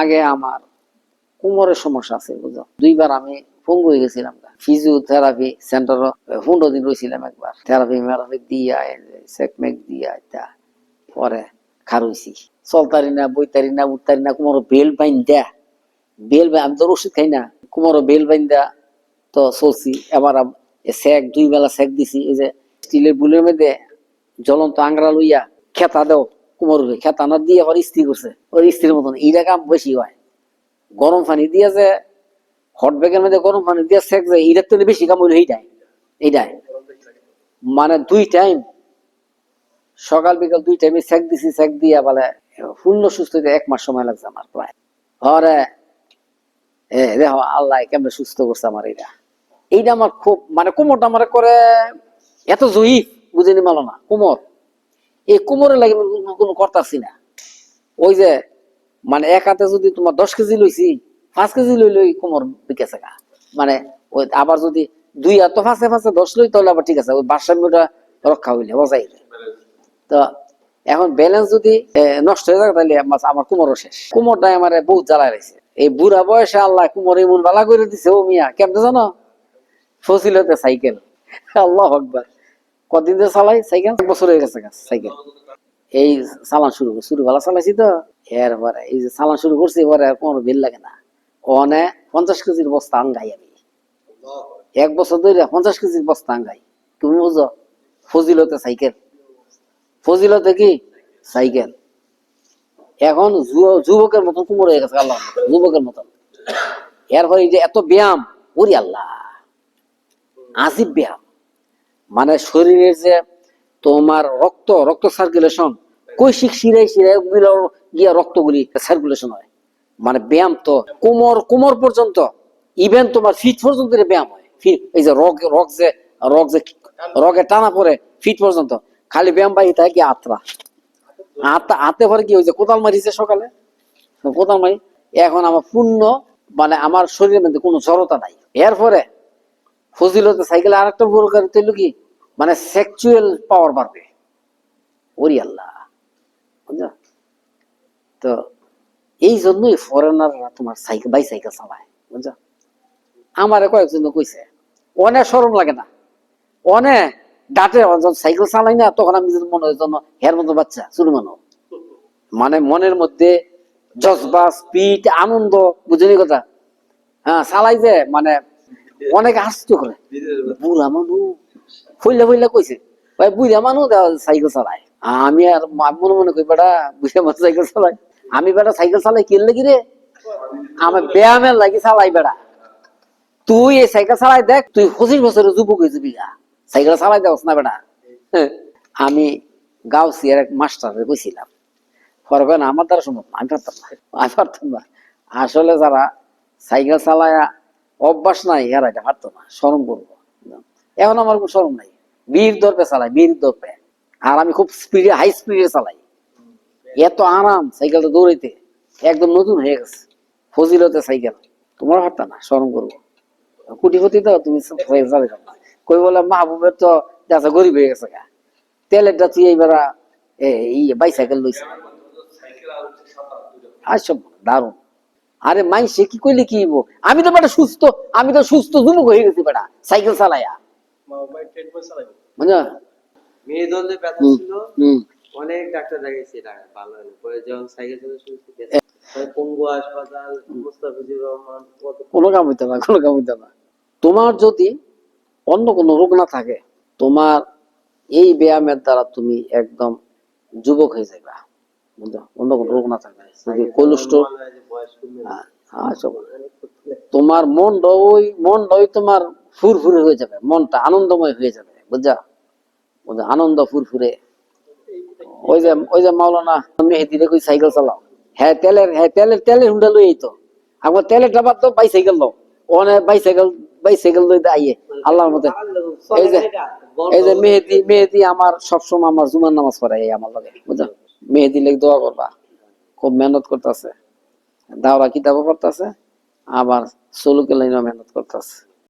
আগে আমার কোমরের সমস্যা আছে বুঝো দুইবার আমি পঙ্গু হয়ে গেছিলাম ফিজিওথেরাপি সেন্টার পনেরো দিন রয়েছিলাম একবার। থেরাপি মেরাপি দিয়া সেকমেক দিয়া ইত্যা পরে খারুইছি। চলতারি না, বইতারি না, উঠতারি না, কোমর বেল বাইন দেয়া বেল আমি তো ওষুধ খাই না। কোমর বেল বাইন দেয়া তো চলছি। এবার সেক দুই বেলা সেক দিছি, এই যে স্টিলের বুলের মধ্যে জ্বলন্ত আংরা লইয়া খেতা দেও। কোমর খেতা না দিয়ে আবার ইস্ত্রি করছে। ওর ইস্ত্রির মতন এইটা কাম বেশি হয়। গরম পানি দিয়ে যে হট ব্যাগের মধ্যে গরম পানি দিয়ে সেক যায় এইটার তো বেশি কাম হইল এইটাই এইটাই মানে দুই টাইম সকাল বিকাল দুই টাইমে সেক দিছি, সেক দিয়া বলে শূন্য সুস্থ হইতে এক মাস সময় লাগছে আমার প্রায়। হরে এ, দেখো, আল্লাহ কেমনে সুস্থ করছে আমার এটা এইটা আমার খুব মানে কোমরটা আমার করে, এত জয়ীফ, বুঝিনি মালো না, কোমর। এই কোমরে লাগে কোনো- করতাছি না। ওই যে মানে এক হাতে যদি তোমার দশ কেজি লইছি, পাঁচ কেজি লই লই কোমর বিকেছে গা। মানে ওই আবার যদি দুই হাত ফাঁসে ফাঁসে দশ লই, তাহলে আবার ঠিক আছে, ওই ভারসাম্যটা রক্ষা হইলে বজাই তো এখন ব্যালেন্স যদি নষ্ট হয়ে যায়, তাহলে আমার কোমরও শেষ। কোমরটাই আমার বহুত জ্বালায় রয়েছে এই বুড়া বয়সে আল্লাহ কোমর এমন বালা করে দিছে, ও মিয়া, কেমনে জানো? ফসিলতে সাইকেল। আল্লাহ আকবার। কদিন ধরে চালাই? সাইকেল? এক বছর হয়ে গেছে সাইকেল। এই চালান শুরু শুরু ভালো চালাইছি তো। এরপরে এই যে চালান শুরু করছি এবারে আর কোনো বিল লাগে না। অনে পঞ্চাশ কেজির বস্তা আঙ্গাই আমি। এক বছর ধরে পঞ্চাশ কেজির বস্তা আঙ্গাই তুমি বুঝো? ফজিলতে সাইকেল। ফজিলতে কি? সাইকেল। এখন যুব- যুবকের মতন কুমোর হয়ে গেছে, আল্লাহ যুবকের মতন। এরপরে এই যে এত ব্যায়াম, ওরি আল্লাহ। আজিব ব্যায়াম। মানে শরীরের যে তোমার রক্ত রক্ত সার্কুলেশন কৈশিক শিরাই শিরাই গিয়া রক্তগুলি সার্কুলেশন হয়। মানে ব্যায়াম তো কোমর কোমর পর্যন্ত ইভেন তোমার ফিট পর্যন্ত ব্যায়াম হয়। এই যে রগ রগ যে রগ যে, রগে টানা পড়ে ফিট পর্যন্ত, খালি ব্যায়াম পাই তাই কি আত্রা। হাতে হাতে পরে কি হয়েছে কোদাল মারিছে সকালে? কোদাল মারি, এখন আমার পূর্ণ মানে আমার শরীরের মধ্যে কোনো জড়তা নাই। এরপরে ফজিলতে সাইকেলে আর একটা কারণ হইল কি? মানে সেক্সুয়াল পাওয়ার বাড়বে। ওরি আল্লাহ? তো এই জন্যই ফরেনাররা তোমার সাইকেল বাই সাইকেল চালায় বুঝছ আমার কয়েকজন কইছে, অনেক সরম লাগে না। অনেক ডাটে যখন সাইকেল চালাই না, তখন আমি যদি মনে হয় হের মতো বাচ্চা শুরু মানো। মানে মনের মধ্যে জজবা, স্পিড, আনন্দ, বুঝলি কথা? হ্যাঁ চালাই যে মানে অনেক হাসতে করে। বুড়া মানুষ ফইলা ফইলা কইছে ভাই বুড়া মানুষ সাইকেল চালায়। আমি আর মনে মনে কই বেটা বুড়া মানুষ সাইকেল চালাই আমি বেটা সাইকেল চালাই কি লাগি রে? আমার ব্যায়ামের লাগি চালাই বেটা তুই এই সাইকেল চালাই দেখ তুই পঁচিশ বছরের যুবক হয়ে যাবি গা। সাইকেল চালাই দেওয়াস না বেটা। হ্যাঁ। আমি গাউসিয়ার এক মাস্টারে কইছিলাম পরে আমার দ্বারা সম্ভব আমি পারতাম না আমি পারতাম না। আসলে যারা সাইকেল চালায় অভ্যাস নাই এরা এটা পারতো না, শরম করব। এখন আমার কোনো শরম নাই। বীর দর্পে চালাই, বীর দর্পে আর আমি খুব স্পিডে হাই স্পিডে চালাই। এত আরাম সাইকেলটা দৌড়াইতে, একদম নতুন হয়ে গেছে। ফজিলতে সাইকেল তোমার পারতা না, শরম করব। কুটিপতি তো, তুমি চালাই না কই বলে মাহবুবের তো দেখা গরিব হয়ে গেছে গা। তেলেরটা তুই এইবার এই বাইসাইকেল লইছে। আচ্ছা দারুণ আরে মাই সে কি কইলে কি হইবো? আমি তো বেটা সুস্থ আমি তো সুস্থ যুবক হয়ে গেছি বেটা সাইকেল চালাইয়া বুঝছ? মেয়ে দলে ব্যথা ছিল। অনেক ডাক্তার দেখাইছি ভালো হলো পরে যখন সাইকেল চালাতে শুরু করেছে পঙ্গু হাসপাতাল মুস্তাফিজুর রহমান কোনো কাম হইতে না কোনো কাম হইতে না তোমার যদি অন্য কোনো রোগ না থাকে তোমার এই ব্যায়ামের দ্বারা তুমি একদম যুবক হয়ে যাবে অন্য কোনো রোগ না থাকে কোলেস্ট্রল মনে আচ্ছা। তোমার মন ওই মনটা ওই তোমার ফুরফুরে হয়ে যাবে, মনটা আনন্দময় হয়ে যাবে, বুঝছা? বুঝছ? আনন্দ ফুরফুরে। ওই যে ওই যে মাওলানা মেহেদি রে কই সাইকেল চালাও। হ্যাঁ তেলের হ্যাঁ তেলের তেলের হুন্ডা লই তো আমার তেলের ডাবার তো বাইসাইকেল লো ওনে বাইসাইকেল বাইসাইকেল লই আইয়ে, আল্লাহর মতে। এই যে এই যে মেহেদি মেহেদি আমার সবসময় আমার জুমার নামাজ পড়াই আমার লগে বুঝা মেহেদি লেগে দোয়া করবা। খুব মেহনত করতেছে। দাওরা কিতাবও করতেছে আবার সলুকে লাইনও মেহনত করতেছে।